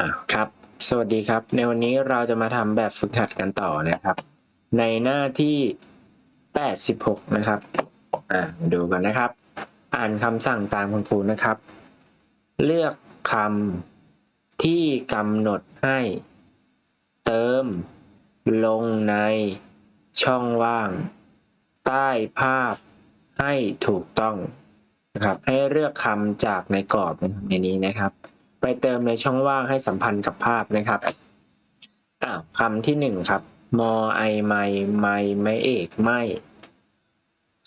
อะครับ สวัสดีครับ ในวันนี้เราจะมาทำแบบฝึกหัดกันต่อนะครับ ในหน้าที่ 86 นะครับอ่าดูกันนะครับ อ่านคำสั่งตามคุณครูนะครับ เลือกคำที่กำหนดให้ เติม ลงในช่องว่าง ใต้ภาพให้ถูกต้องนะครับ ให้เลือกคำจากในกรอบในนี้นะครับ ไปเติมในช่องว่างให้สัมพันธ์กับภาพนะครับอ้าคำที่หนึ่งครับ มอไอไม่ไม่ไม่เอกไม่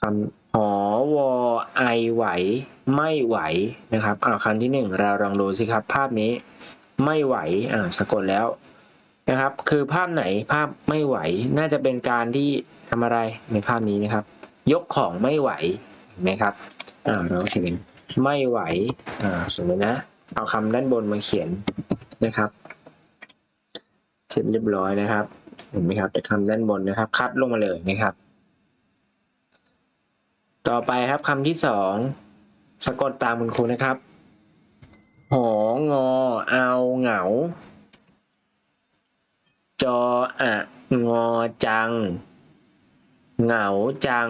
คำหอวอไอไหว ไม่ไหวนะครับอ้าคำที่หนึ่งเราลองดูสิครับ ภาพนี้ไม่ไหวอ่าสะกดแล้วนะครับ คือภาพไหนภาพไม่ไหว น่าจะเป็นการที่ทำอะไรในภาพนี้นะครับ ยกของไม่ไหวเห็นไหมครับอ่าเราเขียนไม่ไหวอ่าเขียนเลยนะ เอาคำด้านบนมาเขียนนะครับ เสร็จเรียบร้อยนะครับ เห็นไหมครับแต่คำด้านบนนะครับ คัดลงมาเลยนะครับ ต่อไปครับคำที่สองสะกดตามคุณครูนะครับ หองอ เอาเหงา จออะงอจัง เหงาจัง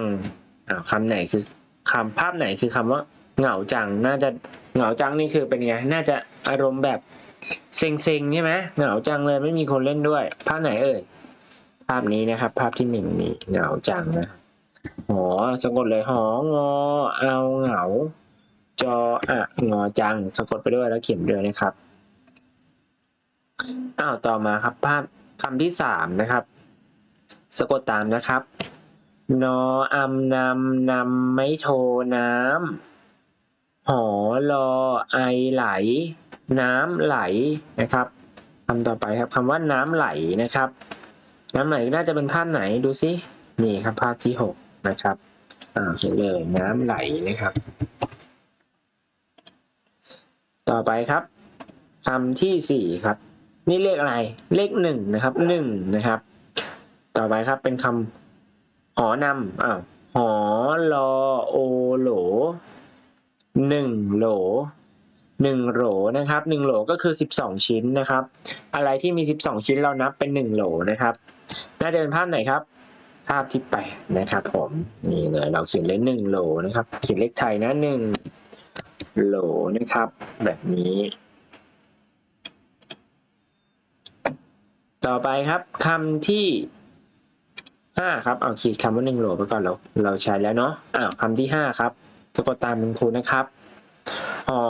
คำไหนคือคำภาพไหนคือคำว่า เหงาจัง น่าจะเหงาจังนี่คือเป็นไง น่าจะอารมณ์แบบเซ็งๆใช่ไหมเหงาจังเลยไม่มีคนเล่นด้วย ภาพไหนเอ่ย ภาพนี้นะครับ ภาพที่หนึ่งนี่เหงาจังนะหอสะกดเลยหองอเอาเหงา จออะงอจัง สะกดไปด้วยแล้วเขียนด้วยนะครับอ้าวต่อมาครับภาพคำที่สามนะครับ สะกดตามนะครับ นออำนำนำไม่โทน้ำ หอรอไอไหล น้ำไหลนะครับคำต่อไปครับคำว่าน้ำไหลนะครับ น้ำไหลน่าจะเป็นภาพไหนดูสินี่ครับภาพที่หกนะครับอ่าเห็นเลยน้ำไหลนะครับ ต่อไปครับคำที่สี่ครับ นี่เลขอะไรเลขหนึ่งนะครับหนึ่งนะครับ ต่อไปครับเป็นคำหอนำอ้าวหอรอโอโหล หนึ่งโหลหนึ่งโหลนะครับหนึ่งโหลก็คือสิบสองชิ้นนะครับ อะไรที่มีสิบสองชิ้นเรานับเป็นหนึ่งโหลนะครับ น่าจะเป็นภาพไหนครับ ภาพที่แปดนะครับผมนี่เลยเราเขียนเลยหนึ่งโหลนะครับ เขียนเลขไทยนะหนึ่งโหลนะครับ แบบนี้ ต่อไปครับคำที่ห้าครับเอาขีดคำว่าหนึ่งโหลไปก่อนเราเราใช้แล้วเนาะอ้าวคำที่ห้าครับ สะกดตามคุณครูนะครับหอ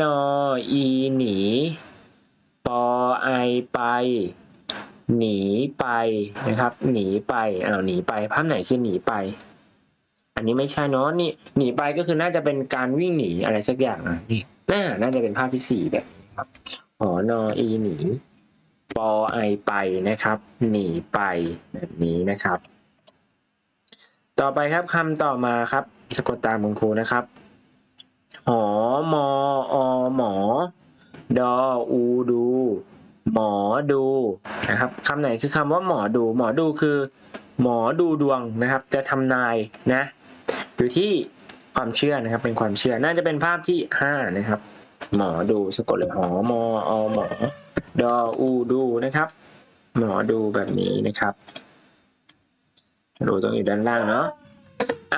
นออีหนีปอไอไป หนีไปนะครับ หนีไปอ้าวหนีไปภาพไหนคือหนีไป อันนี้ไม่ใช่เนาะนี่หนีไปก็คือน่าจะเป็นการวิ่งหนีอะไรสักอย่างอะนี่น่าน่าจะเป็นภาพที่สี่แบบนี้ครับหอนออีหนีปอไอไปนะครับ หนีไปแบบนี้นะครับ ต่อไปครับคำต่อมาครับ สะกดตามคุณครูนะครับ หอมออหมอ ดออูดู หมอดูนะครับคำไหนคือคำว่าหมอดู หมอดูคือ หมอดูดวงนะครับ จะทำนายนะอยู่ที่ความเชื่อนะครับ เป็นความเชื่อ น่าจะเป็นภาพที่ห้านะครับ หมอดูสะกดเลยหอมออหมอ ดออูดูนะครับ หมอดูแบบนี้นะครับ ดูตรงอยู่ด้านล่างเนาะ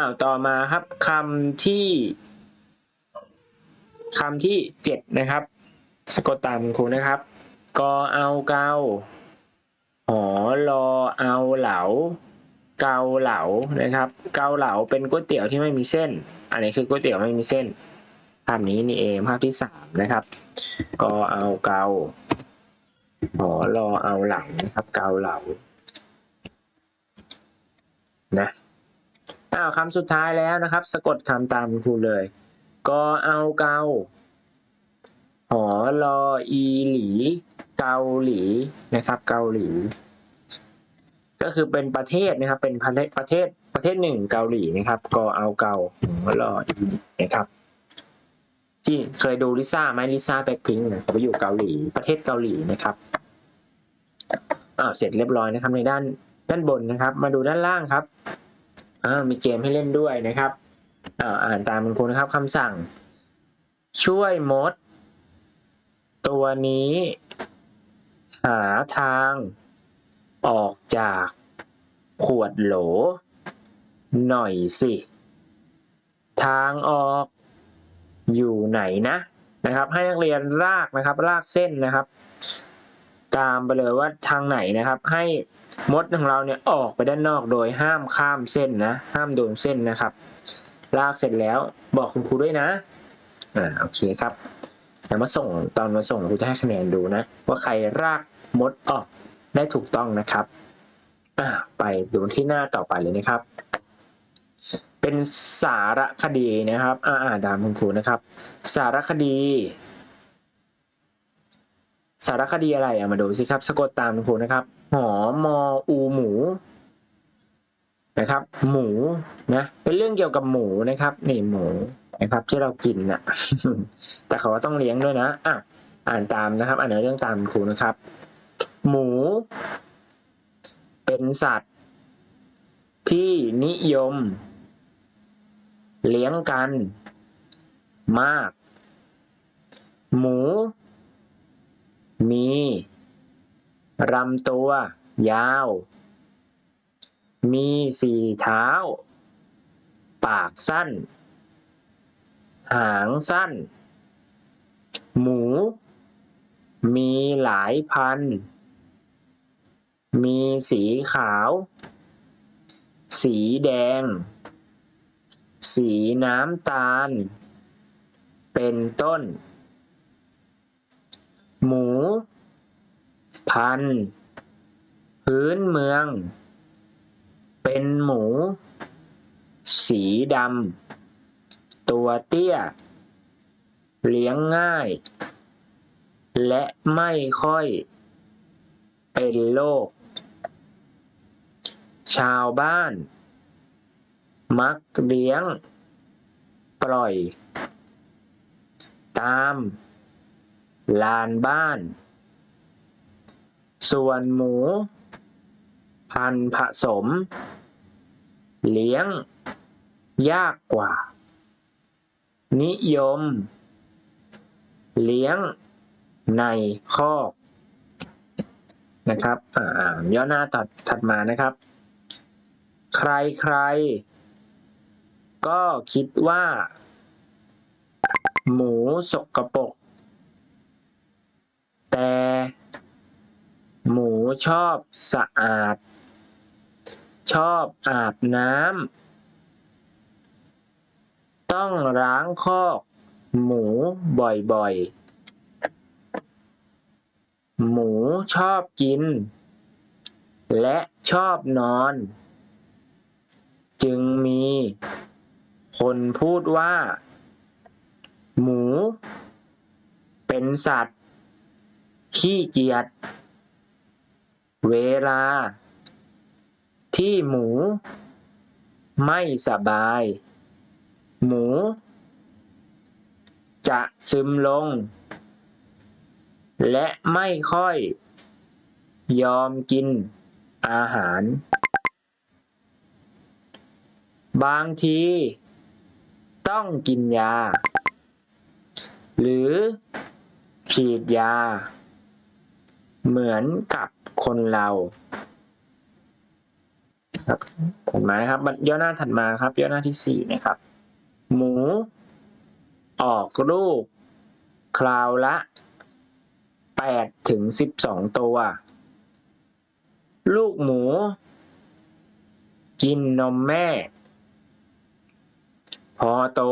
อ้าวต่อมาครับคำที่คำที่เจ็ดนะครับสะกดตามคุณครูนะครับ กอเอาเกาหอรอเอาเหลา เกาเหลานะครับ เกาเหลาเป็นก๋วยเตี๋ยวที่ไม่มีเส้น อันนี้คือก๋วยเตี๋ยวไม่มีเส้นภาพนี้นี่เองภาพที่สามนะครับ กอเอาเกาหอรอเอาเหลานะครับ เกาเหลานะ อ้าวคำสุดท้ายแล้วนะครับ สะกดคำตามครูเลยกอเอาเกาหอรออีหลี เกาหลีนะครับ เกาหลี ก็คือเป็นประเทศนะครับ เป็นประเทศประเทศประเทศหนึ่งเกาหลีนะครับกอเอาเกาหอรออีนะครับ ที่เคยดูลิซ่าไหมลิซ่าแบ็คพิงค์เนี่ยไปอยู่เกาหลี ประเทศเกาหลีนะครับอ้าวเสร็จเรียบร้อยนะครับในด้านด้านบนนะครับ มาดูด้านล่างครับ มีเกมให้เล่นด้วยนะครับอ่านตามคุณครูนะครับคำสั่ง ช่วยมด ตัวนี้ หาทางออกจากขวดโหล หน่อยสิ ทางออกอยู่ไหนนะนะครับ ให้นักเรียนลากนะครับลากเส้นนะครับ ตามไปเลยว่าทางไหนนะครับ ให้ มดของเราเนี่ยออกไปด้านนอกโดยห้ามข้ามเส้นนะ ห้ามโดนเส้นนะครับ ลากเสร็จแล้วบอกคุณครูด้วยนะอ่าโอเคครับแล้วมาส่งตอนมาส่งครูจะให้คะแนนดูนะ ว่าใครรากมดออกได้ถูกต้องนะครับอ่าไปดูที่หน้าต่อไปเลยนะครับ เป็นสารคดีนะครับ อ่าอ่าตามคุณครูนะครับ สารคดี สารคดีอะไรอะมาดูสิครับ สะกดตามคุณนะครับ หอมออูหมูนะครับ หมูนะเป็นเรื่องเกี่ยวกับหมูนะครับนี่หมูนะครับ ที่เรากินน่ะ แต่เขาต้องเลี้ยงด้วยนะอะอ่านตามนะครับ อ่านเรื่องตามคุณครูนะครับ หมู เป็นสัตว์ ที่นิยม เลี้ยงกัน มาก หมู มีลำตัวยาว มีสี่เท้า ปากสั้น หางสั้น หมู มีหลายพัน มีสีขาว สีแดง สีน้ำตาล เป็นต้น หมู พัน พื้นเมือง เป็นหมู สีดำ ตัวเตี้ย เลี้ยงง่าย และไม่ค่อย เป็นโรค ชาวบ้าน มักเลี้ยง ปล่อย ตาม ลานบ้าน ส่วนหมู พันผสม เลี้ยง ยากกว่า นิยม เลี้ยงในคอกนะครับอ่านย่อหน้าตัดถัดมานะครับ ใครใคร ก็คิดว่า หมูสกปรก แต่หมู ชอบสะอาด ชอบอาบน้ำ ต้องล้างคอกหมูบ่อยๆ หมูชอบกิน และชอบนอน จึงมีคนพูดว่า หมู เป็นสัตว์ ขี้เกียจ เวลาที่หมูไม่สบาย หมูจะซึมลง และไม่ค่อยยอมกินอาหาร บางทีต้องกินยา หรือฉีดยา เหมือนกับ คนเราครับถัดมานะครับย่อหน้าถัดมาครับ ย่อหน้าที่สี่นะครับ หมู ออกลูก คราวละแปดถึงสิบสองตัว ลูกหมู กินนมแม่ พอโต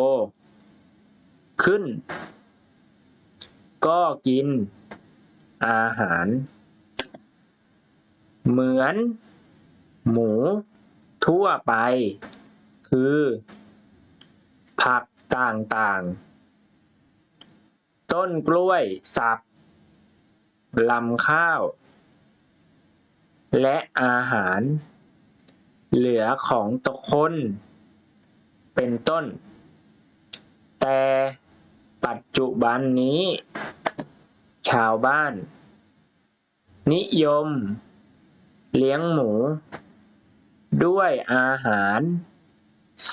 ขึ้น ก็กินอาหาร เหมือน หมู ทั่วไป คือ ผักต่างๆ ต้นกล้วย สับลำข้าว และอาหาร เหลือของตกคน เป็นต้น แต่ปัจจุบันนี้ ชาวบ้าน นิยม เลี้ยงหมู ด้วยอาหาร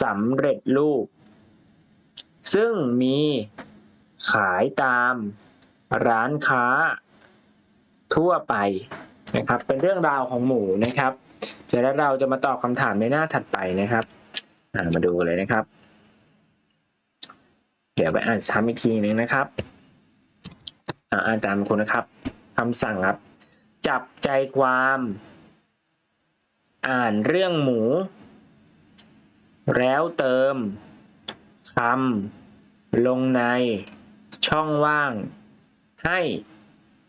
สำเร็จรูป ซึ่งมีขายตามร้านค้าทั่วไปนะครับ เป็นเรื่องราวของหมูนะครับเสร็จแล้วเราจะมาตอบคำถามในหน้าถัดไปนะครับมาดูเลยนะครับ เดี๋ยวไปอ่านซ้ำอีกทีหนึ่งนะครับอาอ่านตามคุณนะครับคำสั่งครับ จับใจความ อ่านเรื่องหมู แล้วเติมคำลงในช่องว่างให้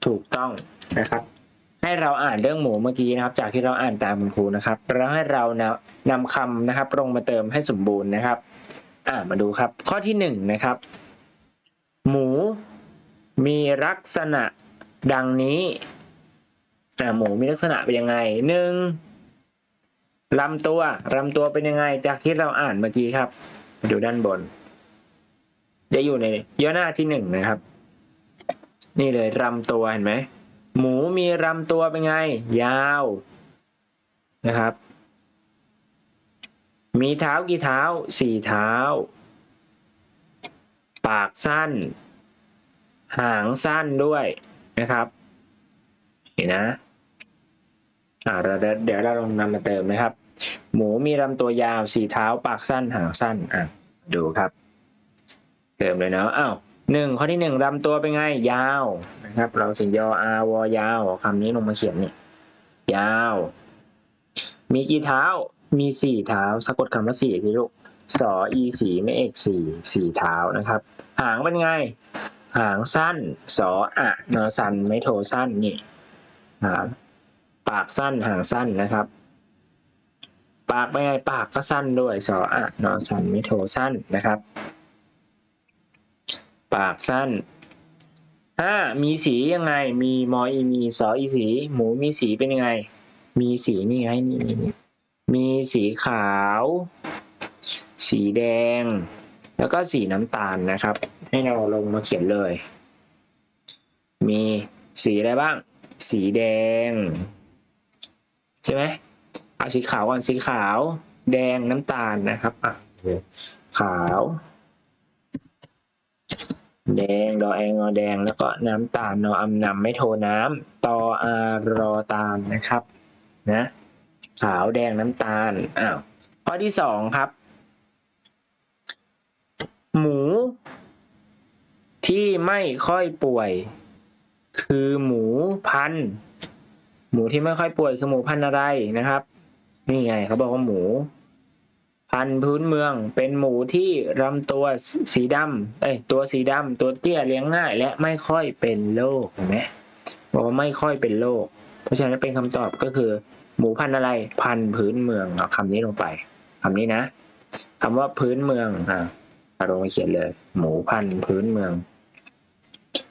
ถูกต้องนะครับ ให้เราอ่านเรื่องหมูเมื่อกี้นะครับ จากที่เราอ่านตามคุณครูนะครับ แล้วให้เรานำนำคำนะครับลงมาเติมให้สมบูรณ์นะครับ อ่ามาดูครับ ข้อที่หนึ่งนะครับ หมูมีลักษณะดังนี้อ่าหมูมีลักษณะเป็นยังไงหนึ่ง ลำตัวลำตัวเป็นยังไงจากที่เราอ่านเมื่อกี้ครับ ดูด้านบน จะอยู่ในย่อหน้าที่หนึ่งนะครับ นี่เลยลำตัวเห็นไหมหมูมีลำตัวเป็นไง ยาวนะครับ มีเท้ากี่เท้าสี่เท้า ปากสั้น หางสั้นด้วยนะครับ เห็นนะ อ่าเราเดี๋ยวเราลองนำมาเติมนะครับ หมูมีลำตัวยาวสี่เท้าปากสั้นหางสั้นอะดูครับ เติมเลยเนาะอ้าวหนึ่งข้อที่หนึ่งลำตัวเป็นไงยาวนะครับ เราถึงยออาวอยาวเอาคำนี้ลงมาเขียนนี่ยาว มีกี่เท้ามีสี่เท้าสะกดคำว่าสี่ที่ลูกสออีสีไม่เอกสี่สี่เท้านะครับ หางเป็นไง หางสั้น สออะนอสันไม่โทสั้นนี่หาง ปากสั้นหางสั้นนะครับ ปากเป็นไงปากก็สั้นด้วยสออะนอสั้นไม่โทสั้นนะครับ ปากสั้นห้ามีสียังไง มีมออีมีสออีสี หมูมีสีเป็นยังไง มีสีนี่ไงนี่นี่มีสีขาว สีแดง แล้วก็สีน้ำตาลนะครับ ให้เราลงมาเขียนเลย มีสีอะไรบ้าง สีแดง ใช่ไหมเอาสีขาวก่อนสีขาว แดงน้ำตาลนะครับอะขาว แดงดอแองอแดงแล้วก็น้ำตาลนออำนำไม่โทน้ำตออารอตาลนะครับนะขาวแดงน้ำตาลอ้าวข้อที่สองครับ หมู ที่ไม่ค่อยป่วย คือหมูพันธุ์ หมูที่ไม่ค่อยป่วยคือหมูพันธุ์อะไรนะครับ นี่ไงเขาบอกว่าหมู พันธุ์พื้นเมืองเป็นหมูที่ลำตัวสีดำเอ้ยตัวสีดำตัวเตี้ยเลี้ยงง่าย และไม่ค่อยเป็นโรคเห็นไหมบอกว่าไม่ค่อยเป็นโรคเพราะฉะนั้นเป็นคำตอบก็คือ หมูพันธุ์อะไร พันธุ์พื้นเมืองเอาคำนี้ลงไปคำนี้นะคำว่าพื้นเมืองอ่าเอาลงมาเขียนเลย หมูพันธุ์พื้นเมือง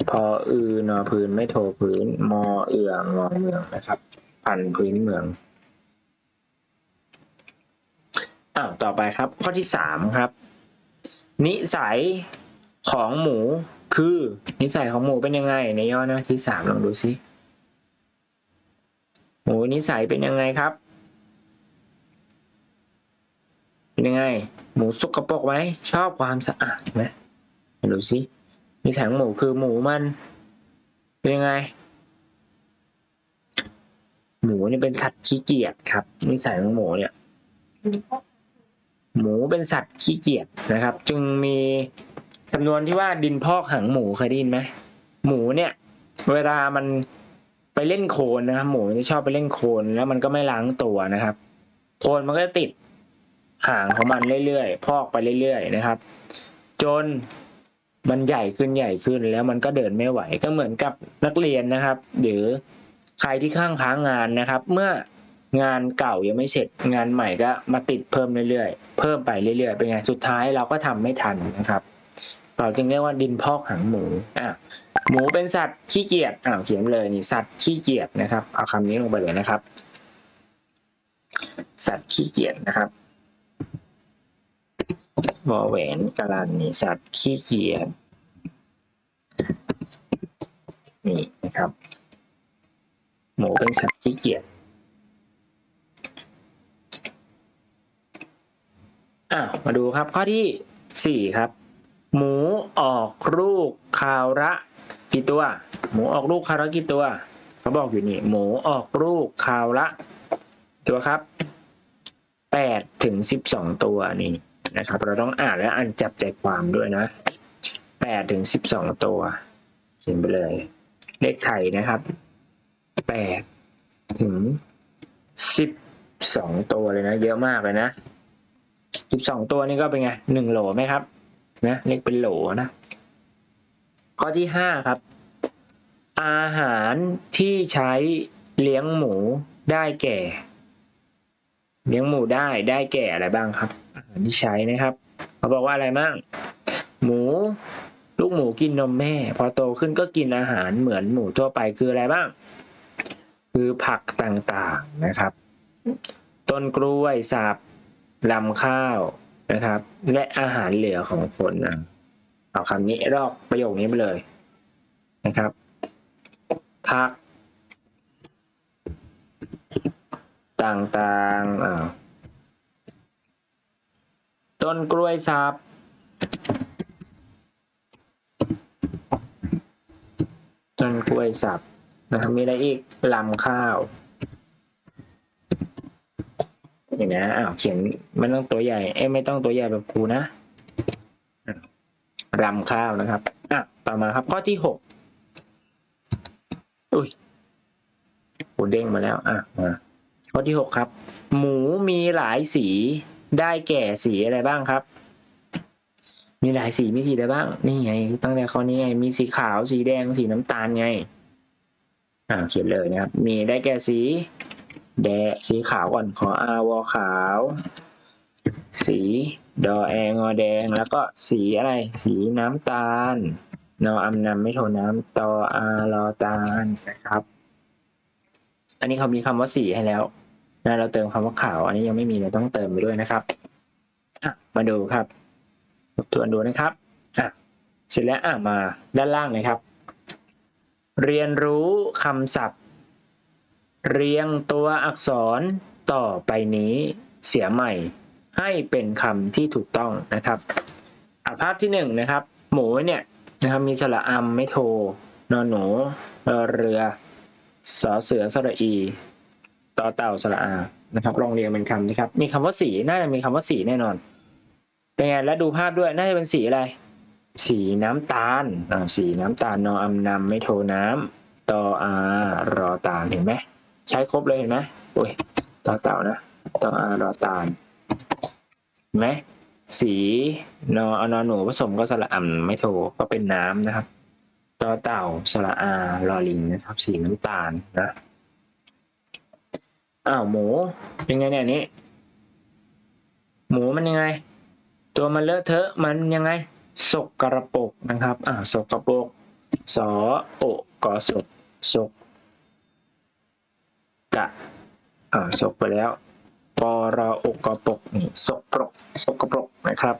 พออือนอพื้นไม่โทพื้น มอเอืองอเมืองนะครับ พันพื้นเมืองอ้าวต่อไปครับ ข้อที่สามครับ นิสัยของหมูคือ นิสัยของหมูเป็นยังไง ในย่อหน้าที่สามลองดูซิหมูนิสัยเป็นยังไงครับ เป็นยังไง หมูสกปรกไหมชอบความสะอาดไหมดูซิ ยของหมูคือหมูมันเป็นยังไง หมูเนี่ยเป็นสัตว์ขี้เกียจครับนิสัยของหมูเนี่ย หมูเป็นสัตว์ขี้เกียจนะครับ จึงมีสำนวนที่ว่าดินพอกหางหมูเคยได้ยินไหมหมูเนี่ย เวลามันไปเล่นโคลนนะครับ หมูมันจะชอบไปเล่นโคลนแล้วมันก็ไม่ล้างตัวนะครับ โคลนมันก็จะติดหางของมันเรื่อยๆ พอกไปเรื่อยๆนะครับ จน มันใหญ่ขึ้นใหญ่ขึ้นแล้วมันก็เดินไม่ไหว ก็เหมือนกับนักเรียนนะครับ หรือใครที่ข้างค้างงานนะครับ เมื่องานเก่ายังไม่เสร็จงานใหม่ก็มาติดเพิ่มเรื่อยๆ เพิ่มไปเรื่อยๆ เป็นไงสุดท้ายเราก็ทำไม่ทันนะครับ เราจึงเรียกว่าดินพอกหางหมูอะหมูเป็นสัตว์ขี้เกียจอ้าเขียนเลยนี่สัตว์ขี้เกียจนะครับ เอาคำนี้ลงไปเลยนะครับ สัตว์ขี้เกียจนะครับ วอแหวนกาลันนี่สัตว์ขี้เกียจนี่นะครับ หมูเป็นสัตว์ขี้เกียจอะมาดูครับข้อที่สี่ครับ หมูออกลูกคราวละกี่ตัว หมูออกลูกคราวละกี่ตัวเขาบอกอยู่นี่ หมูออกลูกคราวละ ตัวครับแปดถึงสิบสองตัวนี่ นะครับ เราต้องอ่านและอ่านจับใจความด้วยนะแปดถึงสิบสองตัวเขียนไปเลย เลขไทยนะครับแปดถึงสิบสองตัวเลยนะ เยอะมากเลยนะสิบสองตัวนี่ก็เป็นไงหนึ่งโหลไหมครับ นะเลขเป็นโหลนะข้อที่ห้าครับ อาหารที่ใช้เลี้ยงหมูได้แก่ เลี้ยงหมูได้ได้แก่อะไรบ้างครับ อาหารที่ใช้นะครับเขาบอกว่าอะไรบ้างหมู ลูกหมูกินนมแม่ พอโตขึ้นก็กินอาหารเหมือนหมูทั่วไปคืออะไรบ้าง คือผักต่างๆนะครับ ต้นกล้วยสับลำข้าวนะครับ และอาหารเหลือของคนนะเอาคำนี้รอกประโยคนี้ไปเลยนะครับผักต่างๆอ่า ต้นกล้วยสับต้นกล้วยสับนะครับมีอะไรอีกลำข้าวนี่นะอ้าวเขียนไม่ต้องตัวใหญ่เอ้ยไม่ต้องตัวใหญ่แบบครูนะรำข้าวนะครับอะต่อมาครับข้อที่หกอุ้ยโหเด้งมาแล้วอะมาข้อที่หกครับ หมูมีหลายสี ได้แก่สีอะไรบ้างครับ มีหลายสีมีสีอะไรบ้าง นี่ไง ตั้งแต่ข้อนี้ไง มีสีขาว สีแดง สีน้ำตาลไง อ่าเขียนเลยนะครับ มีได้แก่สี แดง สีขาวก่อนขออาวอขาว สีดอแองอแดง แล้วก็สีอะไร สีน้ำตาล นออำนำไม่โทน้ำตออารอตาลนะครับ อันนี้เขามีคำว่าสีให้แล้ว นะเราเติมคำว่าขาว อันนี้ยังไม่มีเราต้องเติมไปด้วยนะครับอะมาดูครับทบทวนดูนะครับอะเสร็จแล้วอะมาด้านล่างเลยครับ เรียนรู้คำศัพท์ เรียงตัวอักษรต่อไปนี้เสียใหม่ ให้เป็นคำที่ถูกต้องนะครับอะภาพที่หนึ่งนะครับ หมูเนี่ยนะครับมีสระอัมไม่โทนอนหนูเรือสอเสือสระอี ต่อเต่าสระอานะครับลองเรียงเป็นคำนะครับ มีคำว่าสีน่าจะมีคำว่าสีแน่นอน เป็นไงแล้วดูภาพด้วยน่าจะเป็นสีอะไร สีน้ำตาลอ่าสีน้ำตาลนออำนำไม่โทน้ำตออารอตาลเห็นไหมใช้ครบเลยเห็นไหมโอ้ยต่อเต่านะตออารอตาลเห็นไหมสีนออนอหนูผสมก็สระอ่ำไม่โทก็เป็นน้ำนะครับต่อเต่าสระอาลอลิงนะครับ สีน้ำตาลนะ อ้าวหมูเป็นไงเนี่ยนี้ หมูมันยังไง ตัวมันเลอะเทอะมันยังไงสกกระปกนะครับ อ่าสกกระปกสอโอกอศกสกกะอ่าสกไปแล้วปอรออกกระปกนี่สกปรกสกกระปรกนะครับ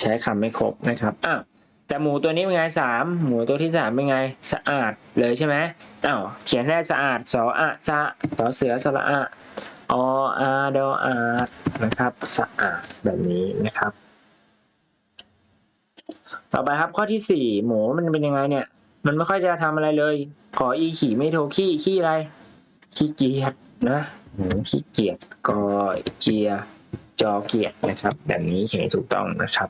ใช้คำไม่ครบนะครับอะ แต่หมูตัวนี้เป็นไงสามหมูตัวที่สามเป็นไงสะอาดเลยใช่ไหมอ้าวเขียนได้สะอาดสออะสะสอเสือสระอะออาดออาดนะครับสะอาดแบบนี้นะครับ ต่อไปครับข้อที่สี่หมูมันเป็นยังไงเนี่ย มันไม่ค่อยจะทำอะไรเลย ขออีขี่ไม่โทรขี้ขี้อะไรขี้เกียจนะหมูขี้เกียจกอเอียจอเกียจนะครับ แบบนี้เขียนให้ถูกต้องนะครับ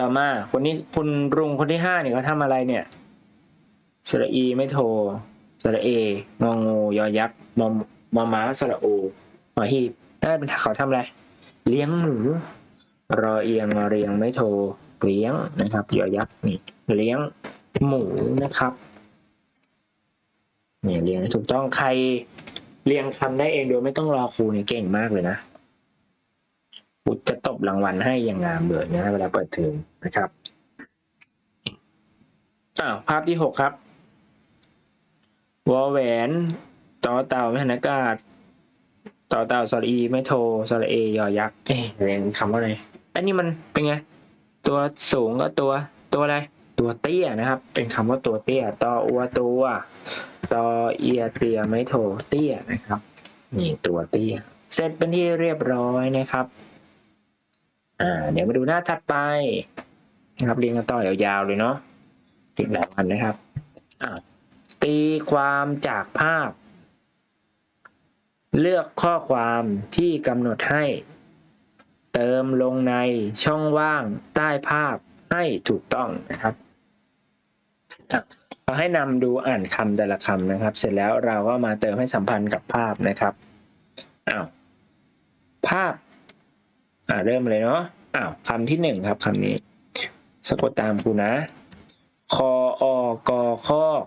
ต่อมาคนนี้คุณรุงคนที่ห้าเนี่ยเขาทำอะไรเนี่ยสระอีไม่โทรสระเององูยอยักษ์มอมมอม้าสระโอหอหีบนั่นเป็นเขาทำอะไรเลี้ยงหมูรอเอียงเรียงไม่โทรเลี้ยงนะครับยอยักษ์นี่เลี้ยงหมูนะครับเนี่ยเรียงถูกต้องใครเรียงคำได้เองโดยไม่ต้องรอครูเนี่ยเก่งมากเลยนะครูจะตบรางวัลให้อย่างงามเลยนะเวลาเปิดเทอม นะครับอ้าภาพที่หกครับวอแหวนต่อเต่าไม่หันอากาศต่อเต่าสระอีไม่โทสระเอยอยักษ์เอ๊ะเรียนคำว่าอะไรอันนี้มันเป็นไง ตัวสูงก็ตัวตัวอะไร ตัวเตี้ยนะครับ เป็นคำว่าตัวเตี้ยต่ออัวตัวต่อเอียเตียไม่โทเตี้ยนะครับนี่ตัวเตี้ย เสร็จเป็นที่เรียบร้อยนะครับ อ่า เดี๋ยวมาดูหน้าถัดไป นะครับเรียงกันต่อยาวๆเลยเนาะอีกหลายวันนะครับตีความจากภาพ เลือกข้อความที่กำหนดให้ เติมลงในช่องว่างใต้ภาพให้ถูกต้องนะครับอะเราให้นำดูอ่านคำแต่ละคำนะครับ เสร็จแล้วเราก็มาเติมให้สัมพันธ์กับภาพนะครับอ้าวภาพอ่าเริ่มเลยเนาะอ้าวคำที่หนึ่งครับคำนี้ สะกดตามกูนะ คออกอคอก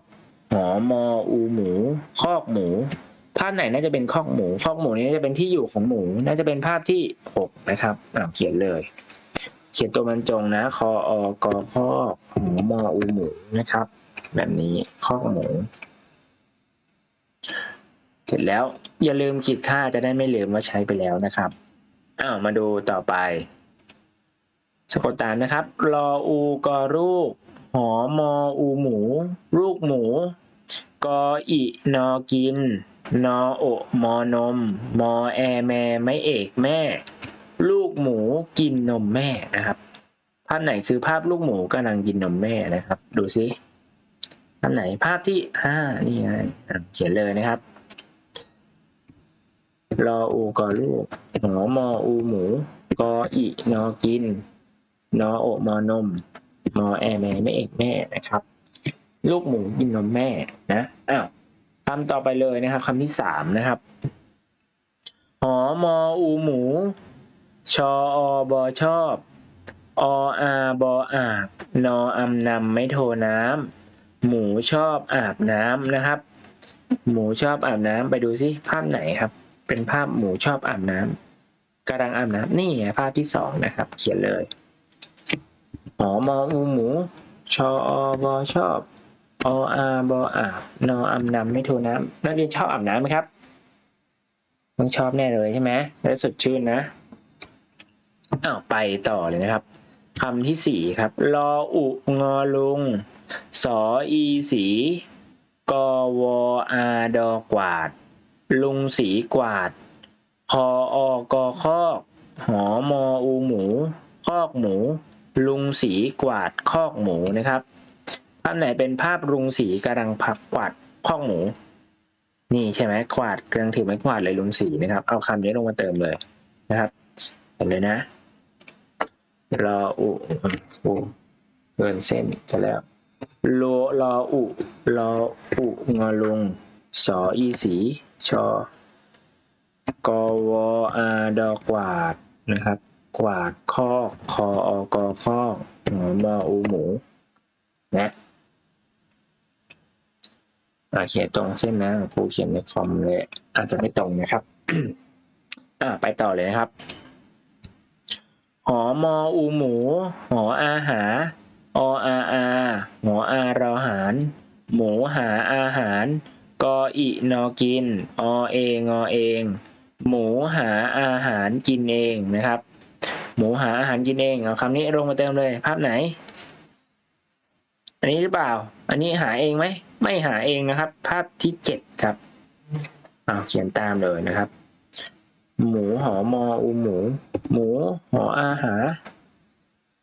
หอมออูหมู คอกหมู ภาพไหนน่าจะเป็นคอกหมู คอกหมูนี้น่าจะเป็นที่อยู่ของหมู น่าจะเป็นภาพที่หกนะครับอ้าเขียนเลย เขียนตัวบรรจงนะ คออกอคอกหอมออูหมูนะครับ แบบนี้คอกหมู เสร็จแล้วอย่าลืมขีดค่าจะได้ไม่ลืมว่าใช้ไปแล้วนะครับอ้าวมาดูต่อไป สะกดตามนะครับรออูกอรูกหอมออูหมู ลูกหมู กออินอกิน นอโอมอนม มอแอแม่ไม่เอกแม่ ลูกหมูกินนมแม่นะครับ ภาพไหนคือภาพลูกหมูกำลังกินนมแม่นะครับ ดูซิภาพไหนภาพที่ห้านี่ไงเขียนเลยนะครับรออูกอลูกหอมออูหมู กออินอกิน นอโอมอนมมอแอแม่ไม่เอกแม่นะครับ ลูกหมูกินนมแม่นะอ้าวคำต่อไปเลยนะครับคำที่สามนะครับหอมออูหมู ชออบอชอบออาบออาบนออำนำไม่โทน้ำหมูชอบอาบน้ำนะครับ หมูชอบอาบน้ำไปดูซิภาพไหนครับ เป็นภาพหมูชอบอาบน้ำกำลังอาบน้ำนี่ไงภาพที่สองนะครับ เขียนเลย หอมออูหมู ชออบอชอบออาบออาบนออำนำไม่โทน้ำนักเรียนชอบอาบน้ำไหมครับต้องชอบแน่เลยใช่ไหมแล้วสดชื่นนะอ้าวไปต่อเลยนะครับคำที่สี่ครับ รออุงอลุง สออีสีกอวออาดอกวาด ลุงสีกวาดพออกอคอก หอมออูหมู คอกหมู ลุงสีกวาดคอกหมูนะครับภาพไหนเป็นภาพลุงสีกำลังพักกวาดคอกหมู นี่ใช่ไหมกวาดกำลังถือไม้กวาดเลยลุงสีนะครับ เอาคำนี้ลงมาเติมเลยนะครับเห็นเลยนะรออุอุเกินเส้นจะแล้วโลรออุรออุงอลุงสออีสีชอกวอาดอกวาดนะครับ กวาดคอกคออกอคอกมออูหมู นะอ่าเขียนตรงเส้นนะครูเขียนในคอมเลย อาจจะไม่ตรงนะครับ อ่าไปต่อเลยนะครับ หอมออูหมู หออาหา ออาอาหออารอหาร หมูหาอาหาร กออินอกิน อเองอเอง หมูหาอาหารกินเองนะครับ หมูหาอาหารกินเองเอาคำนี้ลงมาเติมเลย ภาพไหน อันนี้หรือเปล่า อันนี้หาเองไหมไม่หาเองนะครับ ภาพที่เจ็ดครับเอาเขียนตามเลยนะครับ หมูหอมออูหมู หมูหออาหา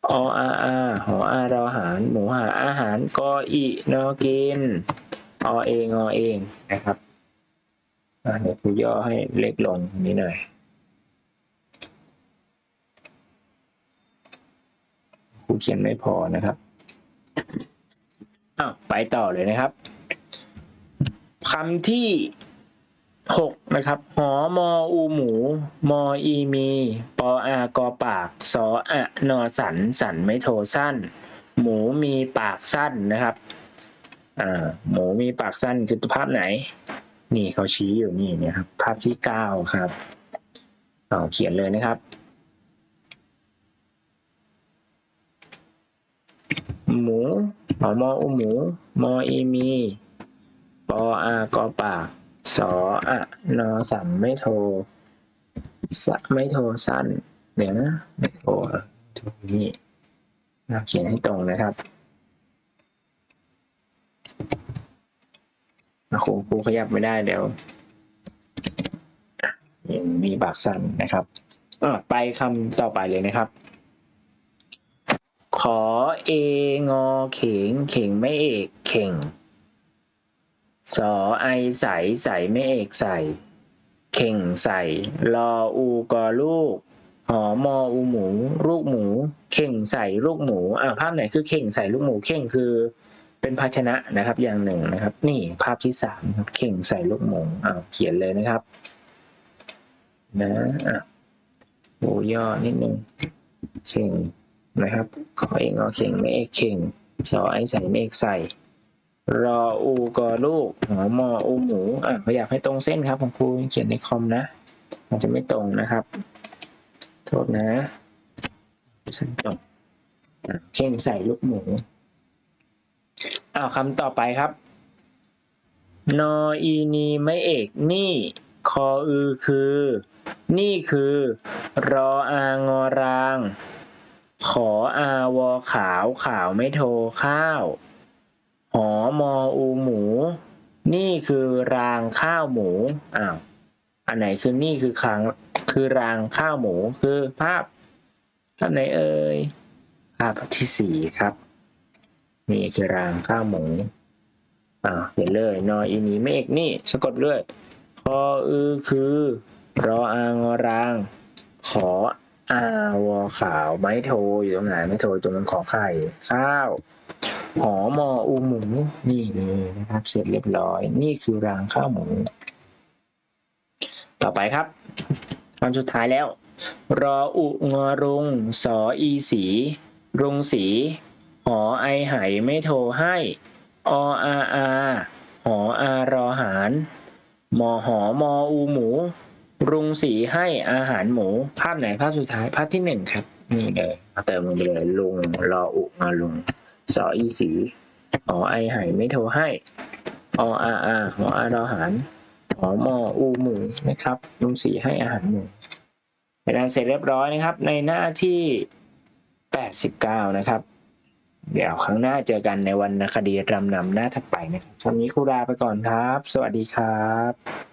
ออาอาหออารอหาร หมูหาอาหารกออินอกินอเองอเองนะครับอะเดี๋ยวย่อให้เล็กลงนิดหน่อย ครูเขียนไม่พอนะครับอ้าวไปต่อเลยนะครับคำที่หกนะครับ หอมออูหมู มออีมี ปออากอปาก สออะนอสัน สันไม่โทสั้น หมูมีปากสั้นนะครับ อ่า หมูมีปากสั้นคือภาพไหน นี่เขาชี้อยู่นี่เนี่ยครับ ภาพที่เก้าครับเอาเขียนเลยนะครับ หมูห อมออูหมู มออีมี ปออากอปากสออะนอสัมไม่โทสะไม่โทสั้นเดี๋ยวนะไม่โทตรงนี้เราเขียนให้ตรงนะครับอะครูครูขยับไม่ได้เดี๋ยวยังมีปากสั้นนะครับอะไปคำต่อไปเลยนะครับ ขอเองอเข็งเข่งไม่เอกเข่ง สอไอใสใสไม่เอกใสเข่งใสรออูกอลูกหอมออูหมู ลูกหมู เข่งใส่ลูกหมูอ่าภาพไหนคือเข่งใส่ลูกหมู เข่งคือเป็นภาชนะนะครับอย่างหนึ่งนะครับ นี่ภาพที่สามครับ เข่งใส่ลูกหมูอ่าเขียนเลยนะครับ นะอะโบย่อนิดนึงเข่ง นะครับ ขอเองอเข่งไม่เอกเข่งสอไอใส่ไม่เอกใส่ รออูกอลูกหอมออูหมูอะพยายามให้ตรงเส้นครับของครูเขียนในคอมนะ มันจะไม่ตรงนะครับ โทษนะเส้นตรงเข่งใส่ลูกหมูอ้าวคำต่อไปครับ นออีนีไม่เอกนี่ คออือคือ นี่คือ รออางอราง ขออาวอขาวขาวไม่โทข้าวหอมออูหมู นี่คือรางข้าวหมูอ้าวอันไหนคือนี่คือคางคือรางข้าวหมูคือภาพภาพไหนเอ่ยภาพที่สี่ครับ นี่คือรางข้าวหมูอ่าเขียนเลยนออีนี้ไม่เอกนี่สะกดด้วยคออือคือรออางราง ขอ อาวอขาวไม้โทอยู่ตรงไหนไม้โทตรงนั้นขอไข่ข้าวหอมออูหมูนี่เลยนะครับ เสร็จเรียบร้อย นี่คือรางข้าวหมู ต่อไปครับคำสุดท้ายแล้ว รออุงอรุงสออีสี รุงสีหอไอไหไม่โทรให้ออาอาหออารอหารมอหอมออูหมู รุงสีให้อาหารหมู ภาพไหนภาพสุดท้ายภาพที่หนึ่งครับ นี่เลยมาเติมลงไปเลยลุงรออุงอลุงสออีสีหอไอไหไม่โทรให้ออาอาหออารอหารหอมออูหมูนะครับลุงสีให้อาหารหมูเป็นอันเสร็จเรียบร้อยนะครับ ในหน้าที่ 89 นะครับ เดี๋ยวครั้งหน้าเจอกันในวันนคดีรำนำหน้าถัดไปนะครับวันนี้ครูลาไปก่อนครับ สวัสดีครับ